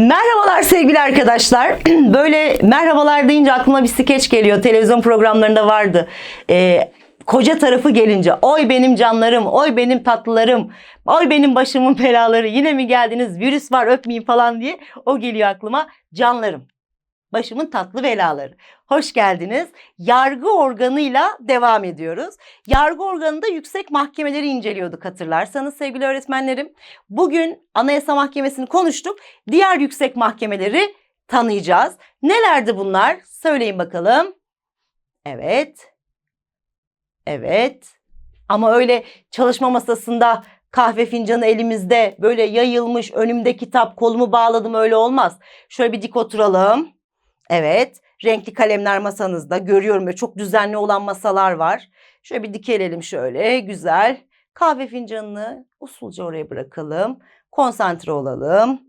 Merhabalar sevgili arkadaşlar. Böyle merhabalar deyince aklıma bir skeç geliyor. Televizyon programlarında vardı. Ee, koca tarafı gelince oy benim canlarım, oy benim tatlılarım, oy benim başımın belaları yine mi geldiniz virüs var öpmeyin falan diye o geliyor aklıma canlarım. Başımın tatlı belaları. Hoş geldiniz. Yargı organıyla devam ediyoruz. Yargı organında yüksek mahkemeleri inceliyorduk hatırlarsanız sevgili öğretmenlerim. Bugün Anayasa Mahkemesi'ni konuştuk. Diğer yüksek mahkemeleri tanıyacağız. Nelerdi bunlar? Söyleyin bakalım. Evet. Evet. Ama öyle çalışma masasında kahve fincanı elimizde böyle yayılmış önümde kitap kolumu bağladım öyle olmaz. Şöyle bir dik oturalım. Evet. Renkli kalemler masanızda görüyorum böyle çok düzenli olan masalar var. Şöyle bir dikelelim şöyle güzel. Kahve fincanını usulca oraya bırakalım. Konsantre olalım.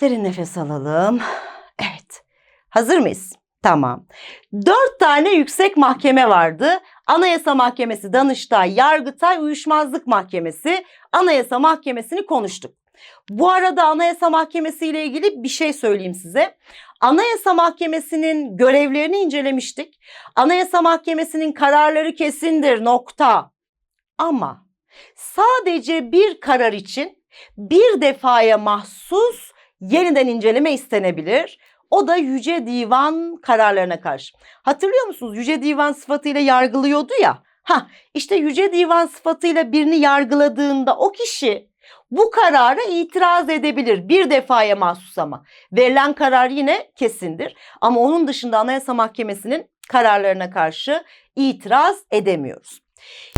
Derin nefes alalım. Evet. Hazır mıyız? Tamam. Dört tane yüksek mahkeme vardı. Anayasa Mahkemesi, Danıştay, Yargıtay, Uyuşmazlık Mahkemesi, Anayasa Mahkemesi'ni konuştuk. Bu arada Anayasa Mahkemesi ile ilgili bir şey söyleyeyim size. Anayasa Mahkemesi'nin görevlerini incelemiştik. Anayasa Mahkemesi'nin kararları kesindir nokta. Ama sadece bir karar için bir defaya mahsus yeniden inceleme istenebilir. O da Yüce Divan kararlarına karşı. Hatırlıyor musunuz? Yüce Divan sıfatıyla yargılıyordu ya. Ha, işte Yüce Divan sıfatıyla birini yargıladığında o kişi bu karara itiraz edebilir. Bir defaya mahsus ama. Verilen karar yine kesindir. Ama onun dışında Anayasa Mahkemesi'nin kararlarına karşı itiraz edemiyoruz.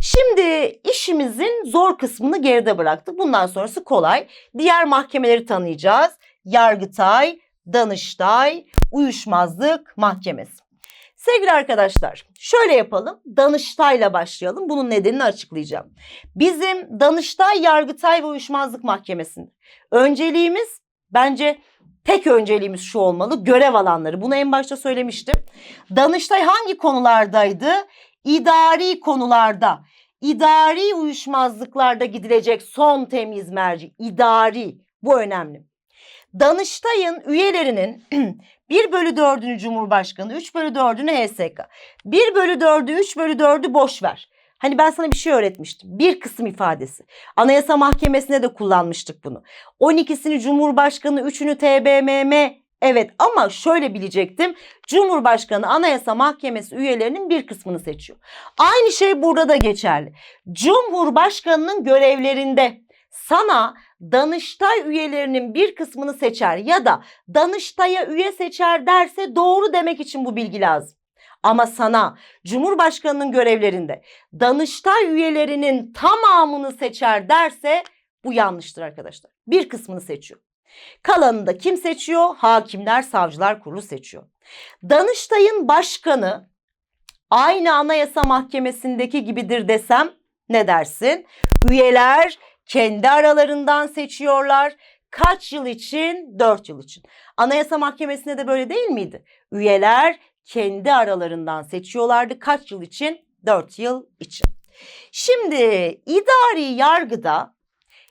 Şimdi işimizin zor kısmını geride bıraktık. Bundan sonrası kolay. Diğer mahkemeleri tanıyacağız. Yargıtay, Danıştay, Uyuşmazlık Mahkemesi. Sevgili arkadaşlar, şöyle yapalım. Danıştay'la başlayalım. Bunun nedenini açıklayacağım. Bizim Danıştay, Yargıtay ve Uyuşmazlık Mahkemesi'nde önceliğimiz bence tek önceliğimiz şu olmalı. Görev alanları. Bunu en başta söylemiştim. Danıştay hangi konulardaydı? İdari konularda, idari uyuşmazlıklarda gidilecek son temiz merci. İdari. Bu önemli. Danıştay'ın üyelerinin 1 bölü 4'ünü Cumhurbaşkanı, 3 bölü 4'ünü HSK. 1 bölü 4'ü, 3 bölü 4'ü boş ver. Hani ben sana bir şey öğretmiştim. Bir kısım ifadesi. Anayasa Mahkemesi'ne de kullanmıştık bunu. 12'sini Cumhurbaşkanı, 3'ünü TBMM. Evet ama şöyle bilecektim. Cumhurbaşkanı Anayasa Mahkemesi üyelerinin bir kısmını seçiyor. Aynı şey burada da geçerli. Cumhurbaşkanının görevlerinde sana Danıştay üyelerinin bir kısmını seçer ya da Danıştay'a üye seçer derse doğru demek için bu bilgi lazım. Ama sana Cumhurbaşkanının görevlerinde Danıştay üyelerinin tamamını seçer derse bu yanlıştır arkadaşlar. Bir kısmını seçiyor. Kalanını da kim seçiyor? Hakimler, Savcılar Kurulu seçiyor. Danıştay'ın başkanı aynı Anayasa Mahkemesi'ndeki gibidir desem ne dersin? Üyeler kendi aralarından seçiyorlar. Kaç yıl için? 4 yıl için. Anayasa Mahkemesi'nde de böyle değil miydi? Üyeler kendi aralarından seçiyorlardı. Kaç yıl için? 4 yıl için. Şimdi idari yargıda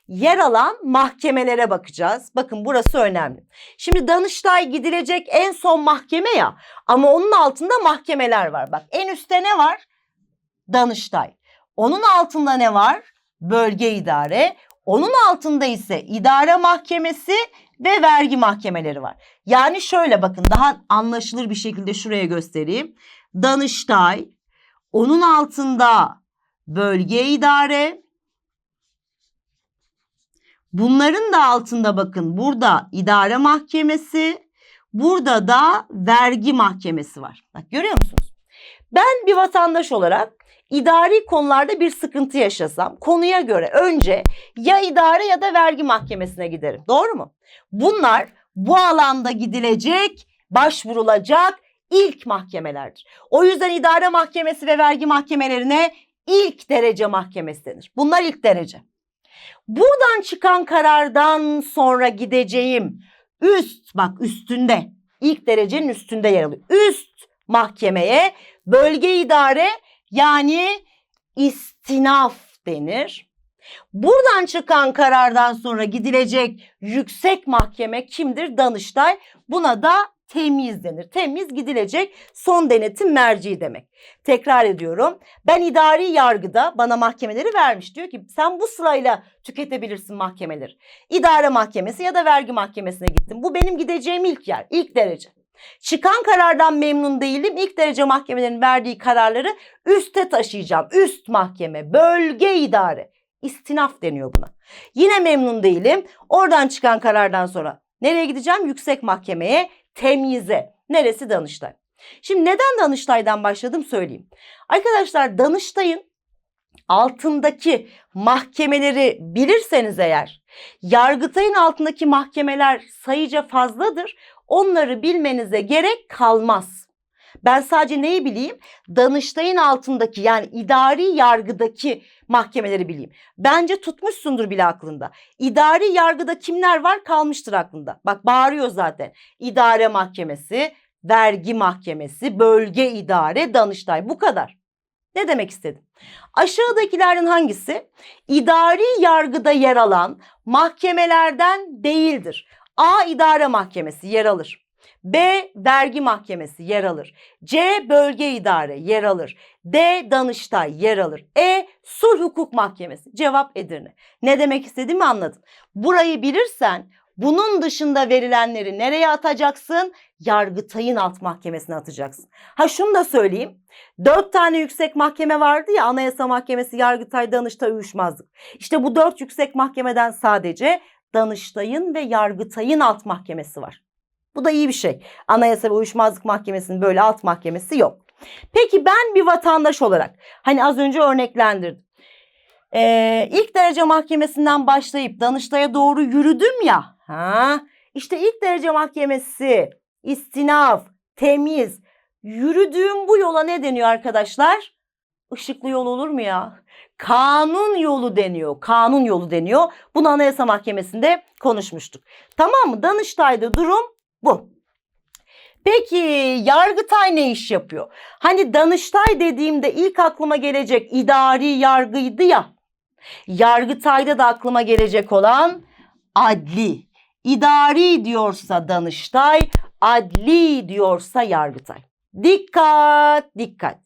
yer alan mahkemelere bakacağız. Bakın burası önemli. Şimdi Danıştay gidilecek en son mahkeme ya ama onun altında mahkemeler var. Bak en üstte ne var? Danıştay. Onun altında ne var? Bölge idare. Onun altında ise idare mahkemesi ve vergi mahkemeleri var. Yani şöyle bakın daha anlaşılır bir şekilde şuraya göstereyim. Danıştay, onun altında bölge idare, Bunların da altında bakın burada idare mahkemesi, burada da vergi mahkemesi var. Bak görüyor musunuz? Ben bir vatandaş olarak idari konularda bir sıkıntı yaşasam konuya göre önce ya idare ya da vergi mahkemesine giderim. Doğru mu? Bunlar bu alanda gidilecek, başvurulacak ilk mahkemelerdir. O yüzden idare mahkemesi ve vergi mahkemelerine ilk derece mahkemesi denir. Bunlar ilk derece. Buradan çıkan karardan sonra gideceğim üst bak üstünde ilk derecenin üstünde yer alıyor. Üst mahkemeye bölge idare yani istinaf denir. Buradan çıkan karardan sonra gidilecek yüksek mahkeme kimdir? Danıştay. Buna da temyiz denir. Temyiz gidilecek son denetim merci demek. Tekrar ediyorum. Ben idari yargıda bana mahkemeleri vermiş. Diyor ki sen bu sırayla tüketebilirsin mahkemeleri. İdare mahkemesi ya da vergi mahkemesine gittim. Bu benim gideceğim ilk yer, ilk derece. Çıkan karardan memnun değilim. İlk derece mahkemelerin verdiği kararları üste taşıyacağım. Üst mahkeme, bölge idare. İstinaf deniyor buna. Yine memnun değilim. Oradan çıkan karardan sonra nereye gideceğim? Yüksek mahkemeye, temyize. Neresi Danıştay? Şimdi neden Danıştay'dan başladım söyleyeyim. Arkadaşlar Danıştay'ın altındaki mahkemeleri bilirseniz eğer, Yargıtay'ın altındaki mahkemeler sayıca fazladır. Onları bilmenize gerek kalmaz. Ben sadece neyi bileyim? Danıştay'ın altındaki yani idari yargıdaki mahkemeleri bileyim. Bence tutmuşsundur bile aklında. İdari yargıda kimler var kalmıştır aklında. Bak bağırıyor zaten. İdare mahkemesi, vergi mahkemesi, bölge idare, danıştay bu kadar. Ne demek istedim? Aşağıdakilerden hangisi idari yargıda yer alan mahkemelerden değildir? A idare mahkemesi yer alır. B vergi mahkemesi yer alır. C bölge idare yer alır. D danıştay yer alır. E sulh hukuk mahkemesi. Cevap Edirne. Ne demek istediğimi anladın. Burayı bilirsen bunun dışında verilenleri nereye atacaksın? Yargıtay'ın alt mahkemesine atacaksın. Ha şunu da söyleyeyim. Dört tane yüksek mahkeme vardı ya Anayasa Mahkemesi, Yargıtay, Danıştay, Uyuşmazlık. İşte bu dört yüksek mahkemeden sadece Danıştay'ın ve Yargıtay'ın alt mahkemesi var. Bu da iyi bir şey. Anayasa ve Uyuşmazlık Mahkemesi'nin böyle alt mahkemesi yok. Peki ben bir vatandaş olarak hani az önce örneklendirdim. Ee, ilk derece mahkemesinden başlayıp Danıştay'a doğru yürüdüm ya. Ha, işte ilk derece mahkemesi, istinaf, temiz. Yürüdüğüm bu yola ne deniyor arkadaşlar? Işıklı yol olur mu ya? Kanun yolu deniyor. Kanun yolu deniyor. Bunu Anayasa Mahkemesi'nde konuşmuştuk. Tamam mı? Danıştay'da durum bu. Peki Yargıtay ne iş yapıyor? Hani Danıştay dediğimde ilk aklıma gelecek idari yargıydı ya. Yargıtay'da da aklıma gelecek olan adli. İdari diyorsa Danıştay, adli diyorsa Yargıtay. Dikkat, dikkat.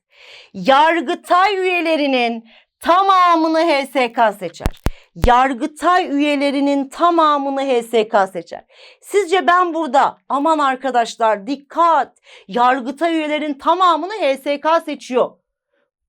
Yargıtay üyelerinin tamamını HSK seçer. Yargıtay üyelerinin tamamını HSK seçer. Sizce ben burada aman arkadaşlar dikkat Yargıtay üyelerin tamamını HSK seçiyor.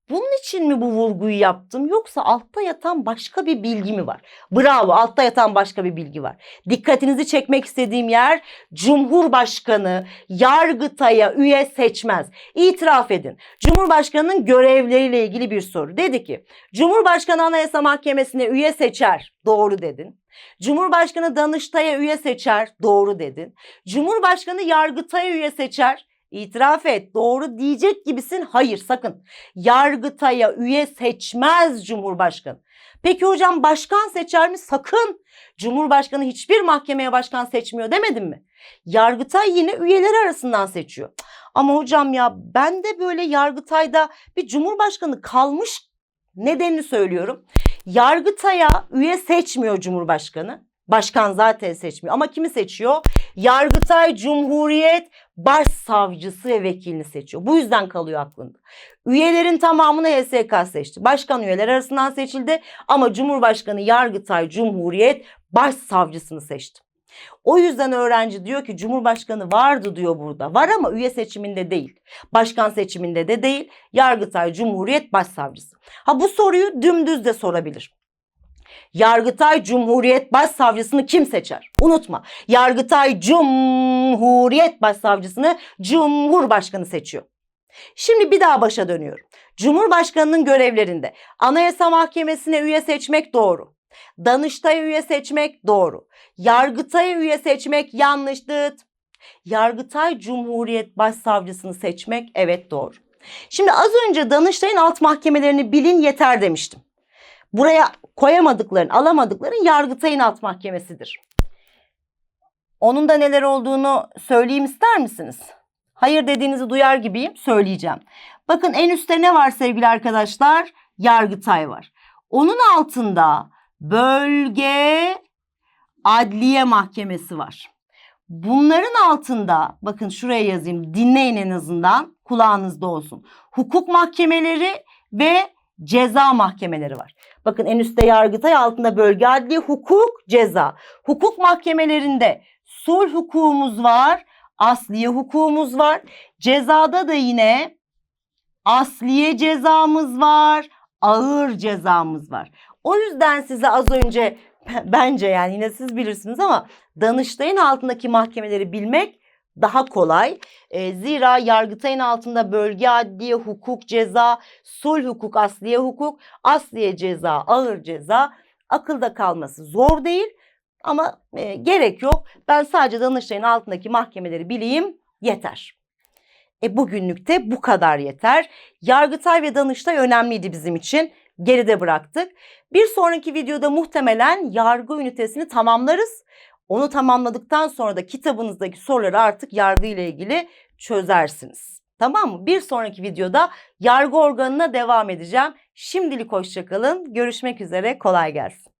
Bunun için mi bu vurguyu yaptım yoksa altta yatan başka bir bilgi mi var? Bravo altta yatan başka bir bilgi var. Dikkatinizi çekmek istediğim yer Cumhurbaşkanı Yargıtay'a üye seçmez. İtiraf edin. Cumhurbaşkanının görevleriyle ilgili bir soru. Dedi ki Cumhurbaşkanı Anayasa Mahkemesi'ne üye seçer. Doğru dedin. Cumhurbaşkanı Danıştay'a üye seçer. Doğru dedin. Cumhurbaşkanı Yargıtay'a üye seçer. İtiraf et. Doğru diyecek gibisin. Hayır sakın. Yargıtay'a üye seçmez Cumhurbaşkanı. Peki hocam başkan seçer mi? Sakın. Cumhurbaşkanı hiçbir mahkemeye başkan seçmiyor demedim mi? Yargıtay yine üyeleri arasından seçiyor. Ama hocam ya ben de böyle Yargıtay'da bir Cumhurbaşkanı kalmış nedenini söylüyorum. Yargıtay'a üye seçmiyor Cumhurbaşkanı. Başkan zaten seçmiyor ama kimi seçiyor? Yargıtay Cumhuriyet Başsavcısı ve vekilini seçiyor. Bu yüzden kalıyor aklında. Üyelerin tamamını HSK seçti. Başkan üyeler arasından seçildi ama Cumhurbaşkanı Yargıtay Cumhuriyet Başsavcısını seçti. O yüzden öğrenci diyor ki Cumhurbaşkanı vardı diyor burada. Var ama üye seçiminde değil. Başkan seçiminde de değil. Yargıtay Cumhuriyet Başsavcısı. Ha bu soruyu dümdüz de sorabilir. Yargıtay Cumhuriyet Başsavcısını kim seçer? Unutma. Yargıtay Cumhuriyet Başsavcısını Cumhurbaşkanı seçiyor. Şimdi bir daha başa dönüyorum. Cumhurbaşkanının görevlerinde Anayasa Mahkemesi'ne üye seçmek doğru. Danıştay'a üye seçmek doğru. Yargıtay'a üye seçmek yanlıştı. Yargıtay Cumhuriyet Başsavcısını seçmek evet doğru. Şimdi az önce Danıştay'ın alt mahkemelerini bilin yeter demiştim. Buraya koyamadıkların, alamadıkların Yargıtay'ın alt mahkemesidir. Onun da neler olduğunu söyleyeyim ister misiniz? Hayır dediğinizi duyar gibiyim, söyleyeceğim. Bakın en üstte ne var sevgili arkadaşlar? Yargıtay var. Onun altında bölge adliye mahkemesi var. Bunların altında bakın şuraya yazayım dinleyin en azından kulağınızda olsun. Hukuk mahkemeleri ve ceza mahkemeleri var. Bakın en üstte Yargıtay altında bölge adliye hukuk ceza. Hukuk mahkemelerinde sulh hukukumuz var, asliye hukukumuz var. Cezada da yine asliye cezamız var, ağır cezamız var. O yüzden size az önce bence yani yine siz bilirsiniz ama Danıştay'ın altındaki mahkemeleri bilmek daha kolay. E, zira Yargıtay'ın altında bölge adliye, hukuk, ceza, sulh hukuk, asliye hukuk, asliye ceza, ağır ceza akılda kalması zor değil ama e, gerek yok. Ben sadece Danıştay'ın altındaki mahkemeleri bileyim yeter. E bugünlük bu kadar yeter. Yargıtay ve Danıştay önemliydi bizim için. Geride bıraktık. Bir sonraki videoda muhtemelen yargı ünitesini tamamlarız. Onu tamamladıktan sonra da kitabınızdaki soruları artık yargı ile ilgili çözersiniz. Tamam mı? Bir sonraki videoda yargı organına devam edeceğim. Şimdilik hoşçakalın. Görüşmek üzere. Kolay gelsin.